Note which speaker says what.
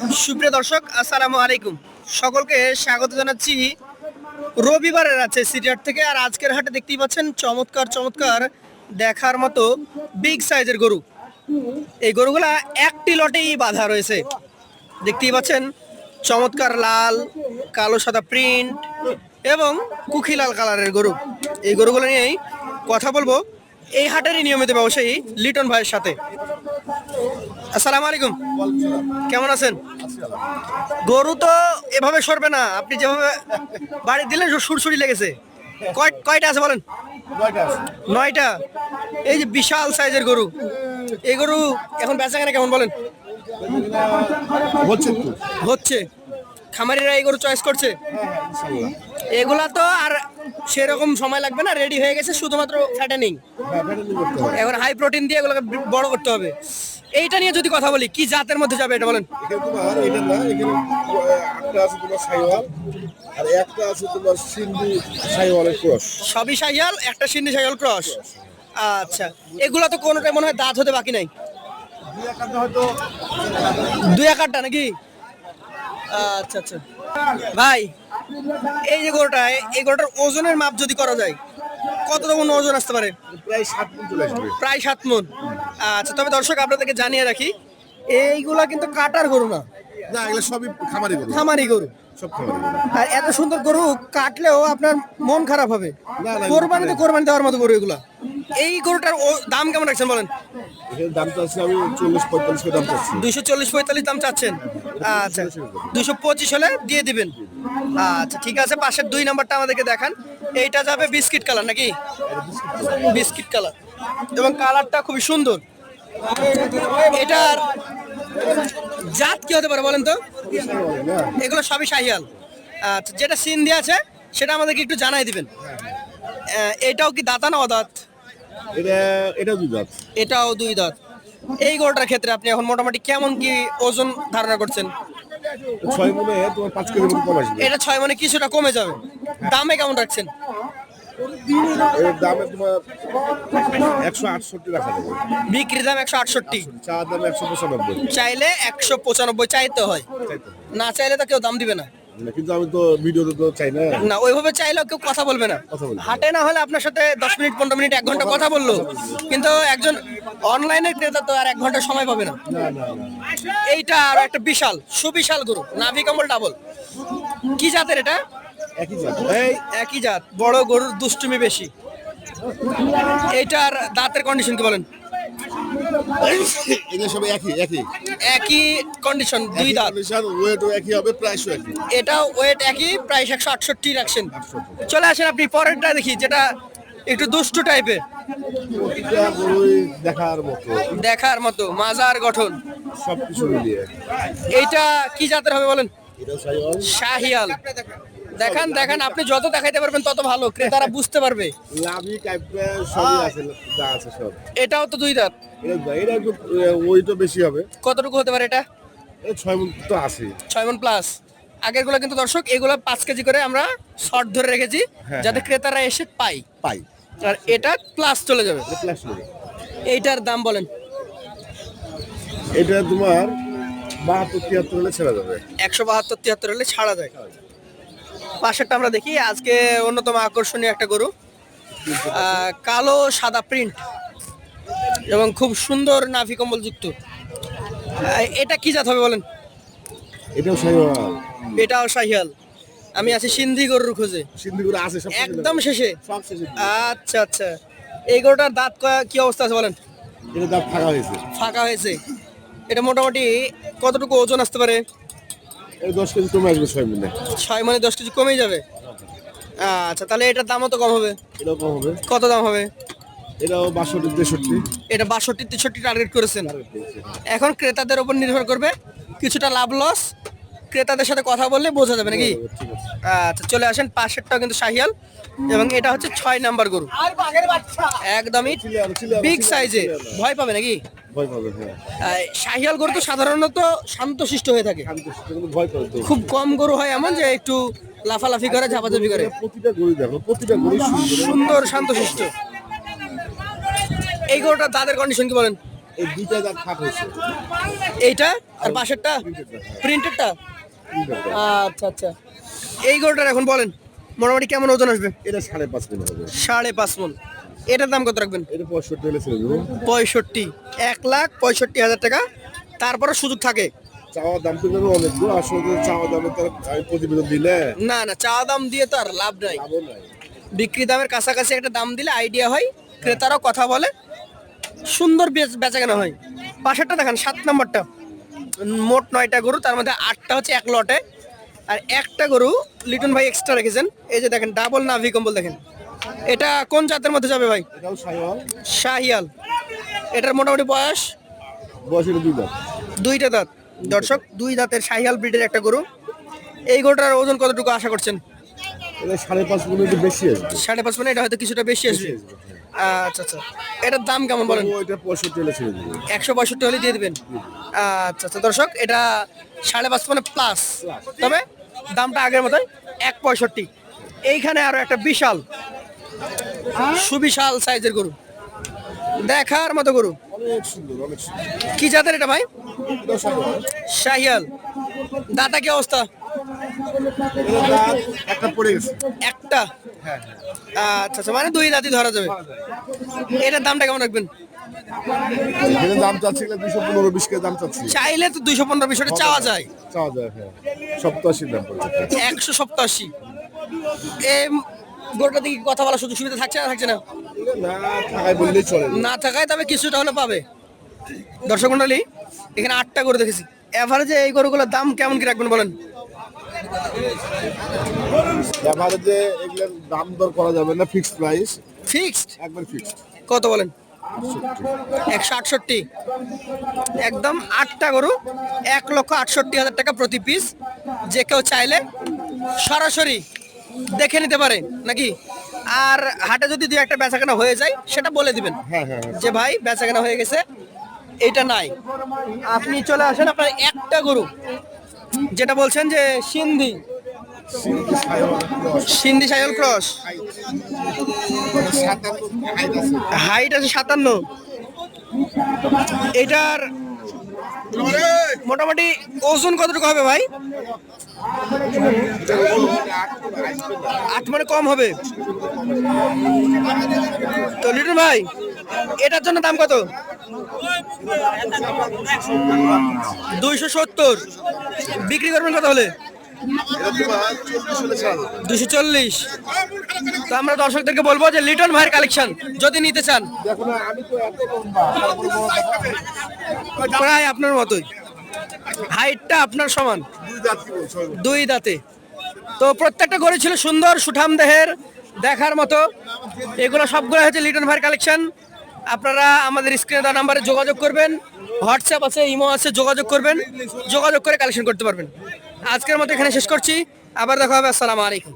Speaker 1: সুপ্রিয় দর্শক, আসসালামু আলাইকুম। সকলকে স্বাগত জানাচ্ছি। রবিবারের আছে সিটিহাট থেকে, আর আজকের হাটে দেখতেই পাচ্ছেন, চমৎকার চমৎকার দেখার মতো বিগ সাইজের গরু। এই গরুগুলা একটি লটেই বাঁধা রয়েছে। দেখতেই পাচ্ছেন, চমৎকার লাল, কালো, সাদা প্রিন্ট এবং কুখি লাল কালারের গরু। এই গরুগুলো নিয়েই কথা বলব। এই হাটেরই নিয়মিত ব্যবসায়ী লিটন ভাইয়ের সাথে। আসসালামু আলাইকুম। কেমন আছেন? গরু তো এভাবে সরবে না। আপনি যেভাবে বাড়ি দিলেন সুরসুরি লেগেছে। কয় কয়টা আছে বলেন? নয়টা এই যে বিশাল সাইজের গরু। এই গরু এখন বেচা কেনা কেমন বলেন?
Speaker 2: হচ্ছে
Speaker 1: হচ্ছে। খামারিরা এই গরু চয়েস করছে? এগুলা তো আর সেরকম সময় লাগবে না রেডি হয়ে গেছে শুধুমাত্র ফ্যাটেনিং এখন হাই প্রোটিন দিয়ে এগুলোকে বড় করতে হবে। এইটা নিয়ে যদি কথা বলি কি জাতের মধ্যে যাবে এটা বলেন? সবই সাইয়াল একটা সিন্ধি সাইয়াল ক্রস। আচ্ছা এগুলো তো কোনোটাই মনে হয় দাঁত হতে বাকি নাই?
Speaker 2: দুই হয়তো
Speaker 1: নাকি? আচ্ছা আচ্ছা। ভাই এই যে গরুটা এই গরুটার ওজনের মাপ যদি করা যায় কত তখন ওজন আসতে পারে?
Speaker 2: প্রায় সাত দিন চলে আসবে।
Speaker 1: প্রায় সাত মন। আচ্ছা তবে দর্শক আপনাদেরকে জানিয়ে রাখি এইগুলা কিন্তু কাটার গরু না।
Speaker 2: না এগুলো সবই খামারি গরু।
Speaker 1: খামারি গরু।
Speaker 2: সব খামারি
Speaker 1: আর এত সুন্দর গরু কাটলেও আপনার মন খারাপ হবে। কোরবানি তো কোরবানি দেওয়ার মতো গরু এগুলা। এই গরুটার দাম কেমন রাখছেন বলেন?
Speaker 2: আমি চল্লিশ পঁয়তাল্লিশ দাম
Speaker 1: চাচ্ছেন? আচ্ছা দুশো পঁচিশ হলে দিয়ে দিবেন। আচ্ছা ঠিক আছে, পাশের দুই আমাদেরকে দেখান। যাবে বিস্কিট কালার নাকি? Biscuit colour. এবং কালারটা খুবই সুন্দর। এটার জাত কি হতে পারে বলেন তো? এগুলো সবই শাহিয়াল। আচ্ছা যেটা সিন দিয়ে আছে, সেটা আমাদেরকে একটু জানাই দিবেন। এটাও কি দাতা না অদাত?
Speaker 2: এটা এটা দুই দাঁত।
Speaker 1: এটাও দুই দাঁত। এই গরুটার ক্ষেত্রে আপনি এখন মোটামুটি কেমন কি ওজন ধারণা করছেন?
Speaker 2: ছয় মনে তোমার পাঁচ কেজি মতো কম আসবে।
Speaker 1: এটা ছয় মানে কিছুটা কমে যাবে। দামে কেমন রাখছেন?
Speaker 2: এর দামে তোমার একশো আটষট্টি রাখা যাবে।
Speaker 1: বিক্রি দাম একশো আটষট্টি।
Speaker 2: চা দাম একশো পঁচানব্বই।
Speaker 1: চাইলে একশো পঁচানব্বই চাইতে হয়। না চাইলে তো কেউ দাম দিবে না,
Speaker 2: কিন্তু আমি তো ভিডিওতে তো চাই না।
Speaker 1: না ওইভাবে চাইলেও কেউ কথা বলবে না। হাটে না হলে আপনার সাথে দশ মিনিট পনেরো মিনিট এক ঘণ্টা কথা বলল। কিন্তু একজন অনলাইনের ক্রেতা তো আর এক ঘণ্টা সময় পাবে না। এইটা আরও একটা বিশাল সুবিশাল গরু নাভি কমল ডাবল কি জাতের এটা?
Speaker 2: একই জাত।
Speaker 1: এই একই জাত বড় গরুর দুষ্টুমি বেশি। এইটার দাঁতের কন্ডিশন কি বলেন?
Speaker 2: সব একই একই।
Speaker 1: একই কন্ডিশন দুই দাঁত।
Speaker 2: ওয়েটও একই হবে প্রাইসও একই।
Speaker 1: এটা ওয়েট একই প্রাইস একশো আটষট্টি। রাখছেন চলে আসেন আপনি পরেরটা দেখি যেটা একটু দুষ্টু টাইপের
Speaker 2: দেখার মতো।
Speaker 1: দেখার মতো মাজার গঠন।
Speaker 2: সবকিছু মিলিয়ে।
Speaker 1: এইটা কি জাতের হবে বলেন? শাহিয়াল। দেখান দেখান আপনি যত দেখাইতে পারবেন তত ভালো ক্রেতারা বুঝতে পারবে।
Speaker 2: লাভি কাইপে সবই আছে যা আছে সব।
Speaker 1: এটাও তো দুই দাঁত।
Speaker 2: এটা একটু ওয়েটও বেশি হবে।
Speaker 1: কতটুকু হতে পারে এটা?
Speaker 2: এই ছয় মন তো আছে
Speaker 1: ছয় মন প্লাস আগেরগুলো কিন্তু দর্শক এগুলো পাঁচ কেজি করে আমরা শর্ট ধরে রেখেছি
Speaker 2: হ্যাঁ,
Speaker 1: যাতে ক্রেতারা এসে পাই
Speaker 2: পাই
Speaker 1: আর এটা প্লাস চলে যাবে।
Speaker 2: প্লাস নেবে
Speaker 1: এইটার দাম বলেন।
Speaker 2: এটা তোমার বাহাত্তর তিয়াত্তর হলে ছেড়ে যাবে।
Speaker 1: একশো বাহাত্তর তিয়াত্তর হলে ছাড়া যায়। পাশেরটা আমরা দেখি আজকে অন্যতম আকর্ষণীয় একটা গরু। কালো সাদা প্রিন্ট এবং খুব সুন্দর নাভি কম্বল যুক্ত এটা কি জাত হবে বলেন?
Speaker 2: এটাও
Speaker 1: শাহিয়াল আমি আছি সিন্ধি গরুর খোঁজে।
Speaker 2: আছে সব
Speaker 1: একদম শেষে?
Speaker 2: সব শেষে
Speaker 1: আচ্ছা আচ্ছা। এই গরুটার দাঁত কি অবস্থা আছে বলেন?
Speaker 2: এটা ফাঁকা হয়েছে।
Speaker 1: ফাঁকা হয়েছে। এটা মোটামুটি কতটুকু ওজন আসতে পারে?
Speaker 2: এটা দশ কেজি কমে আসবে ছয় মিলে
Speaker 1: ছয় মানে দশ কেজি কমেই যাবে? আচ্ছা তাহলে এটার দামও তো কম হবে?
Speaker 2: এটাও কম হবে।
Speaker 1: কত দাম হবে?
Speaker 2: এটাও বাষট্টি তেষট্টি।
Speaker 1: এটা বাষট্টি তেষট্টি টার্গেট করেছেন। এখন ক্রেতাদের উপর নির্ভর করবে কিছুটা লাভ লস ক্রেতাদের সাথে কথা বললে বোঝা যাবে নাকি? আচ্ছা চলে আসেন পাশেরটাও কিন্তু শাহিয়াল। এবং এটা হচ্ছে ছয় নাম্বার গরু। একদমই বিগ সাইজে ভয় পাবে নাকি?
Speaker 2: হ্যাঁ।
Speaker 1: শাহিয়াল গরু তো সাধারণত শান্তশিষ্ট হয়ে থাকে। খুব কম গরু হয় এমন যে একটু লাফালাফি করে ঝাপাঝাপি করে।
Speaker 2: প্রতিটা গরু দেখো প্রতিটা গরু সুন্দর।
Speaker 1: শান্তশিষ্ট। এই গরুটা তাদের কন্ডিশন কি বলেন? এইটা? আর পাশেরটা? প্রিন্টেডটা আচ্ছা আচ্ছা। এই গরুটার এখন বলেন। মোটামুটি কেমন ওজন আসবে
Speaker 2: এটা সাড়ে পাঁচ কিলো হবে।
Speaker 1: সাড়ে পাঁচ মন। এটার দাম কত রাখবেন?
Speaker 2: এটা পঁয়ষট্টি হলে ছেড়ে দেবো।
Speaker 1: পঁয়ষট্টি। এক লাখ পঁয়ষট্টি হাজার টাকা। তারপরে সুযোগ থাকে।
Speaker 2: চাওয়া দাম তো অনেক আসলে চাওয়া দামে তার প্রতিবেদন দিলে।
Speaker 1: না না চা দাম দিয়ে তো আর লাভ নাই। বিক্রি দামের কাছাকাছি একটা দাম দিলে আইডিয়া হয়। ক্রেতারাও কথা বলে। সুন্দর বেচ- বেচাকেনা হয়। পাশেরটা দেখেন সাত নম্বরটা। মোট নয়টা গরু তার মধ্যে আটটা হচ্ছে এক লটে। আর একটা গরু লিটন ভাই এক্সট্রা রেখেছেন। এই যে দেখেন ডাবল নাভি কম্বল দেখেন। এটা কোন জাতের মধ্যে যাবে ভাই? শাহিয়াল এটার মোটামুটি বয়স?
Speaker 2: বয়স দুই দাঁত।
Speaker 1: দুইটা দাঁত। দর্শক দুই দাঁতের শাহিয়াল ব্রিডের একটা গরু। এই গরুটার ওজন কতটুকু আশা করছেন?
Speaker 2: সাড়ে পাঁচ একটু বেশি আসবে।
Speaker 1: সাড়ে পাঁচ মানে এটা হয়তো কিছুটা বেশি আসবে। আচ্ছা আচ্ছা। এটার দাম কেমন বলেন?
Speaker 2: এটা পঁয়ষট্টি হলে ছেড়ে দেবো।
Speaker 1: একশো পঁয়ষট্টি হলে দিয়ে দিবেন। আচ্ছা আচ্ছা। দর্শক এটা সাড়ে পাঁচ মানে প্লাস তবে দামটা আগের মতোই এক পঁয়ষট্টি। এইখানে আরও একটা বিশাল সুবিশাল সাইজের গরু। দেখার মতো গরু। কি জাতের এটা ভাই? শাহিয়াল। দাঁতা কি অবস্থা?
Speaker 2: একটা পড়ে গেছে।
Speaker 1: একটা? আচ্ছা আচ্ছা মানে দুই দাঁতই ধরা যাবে। এটার দামটা কেমন রাখবেন?
Speaker 2: দাম চাচ্ছি দুশো পনেরো বিশ দাম চাচ্ছি।
Speaker 1: চাইলে তো দুইশো পনেরো বিশ চাওয়া যায়।
Speaker 2: চাওয়া যায় হ্যাঁ দাম
Speaker 1: একশো সপ্তাশি। এ গরুটা দিকে কথা বলার সুযোগ সুবিধা থাকছে না থাকছে না?
Speaker 2: না থাকায় বললেই চলে
Speaker 1: না। থাকায় তবে কিছুটা হলে পাবে। দর্শক মন্ডলী এখানে আটটা গরু দেখেছি। এভারেজে এই গরুগুলোর দাম কেমন কি রাখবেন বলেন?
Speaker 2: যে এগুলোর দাম দর করা যাবে না ফিক্সড প্রাইস
Speaker 1: ফিক্সড
Speaker 2: একবার ফিক্সড
Speaker 1: কত বলেন? একশো আটষট্টি। একদম আটটা গরু এক লক্ষ আটষট্টি হাজার টাকা প্রতি পিস যে কেউ চাইলে সরাসরি দেখে নিতে পারে নাকি? আর হাটে যদি দু একটা বেচাকেনা হয়ে যায় সেটা বলে দিবেন।
Speaker 2: হ্যাঁ হ্যাঁ হ্যাঁ।
Speaker 1: যে ভাই বেচাকেনা হয়ে গেছে এটা নাই। আপনি চলে আসেন আপনার একটা গরু যেটা বলছেন যে সিন্ধি। সিন্ধি সাইল ক্রস?
Speaker 2: হাইট আছে
Speaker 1: সাতান্ন। এটার মোটামুটি ওজন কতটুকু হবে ভাই? আট মানে কম হবে। তো লিটন ভাই, এটার জন্য দাম কত? দুইশো সত্তর। বিক্রি করবেন কত হলে? দুশো চল্লিশ। তো আমরা দর্শকদেরকে বলব যে লিটন ভাইয়ের কালেকশন, যদি নিতে চান। প্রায় আপনার মতোই। হাইটটা আপনার সমান। দুই দাঁত। তো প্রত্যেকটা গরু ছিল সুন্দর, সুঠাম দেহের, দেখার মতো। এগুলো সবগুলো হচ্ছে লিটন ভাইয়ের কালেকশন। আপনারা আমাদের স্ক্রিনে দেওয়া নাম্বারে যোগাযোগ করবেন। হোয়াটসঅ্যাপ আছে, ইমো আছে, যোগাযোগ করবেন। যোগাযোগ করে কালেকশন করতে পারবেন। আজকের মতো এখানে শেষ করছি। আবার দেখা হবে। আসসালামু আলাইকুম।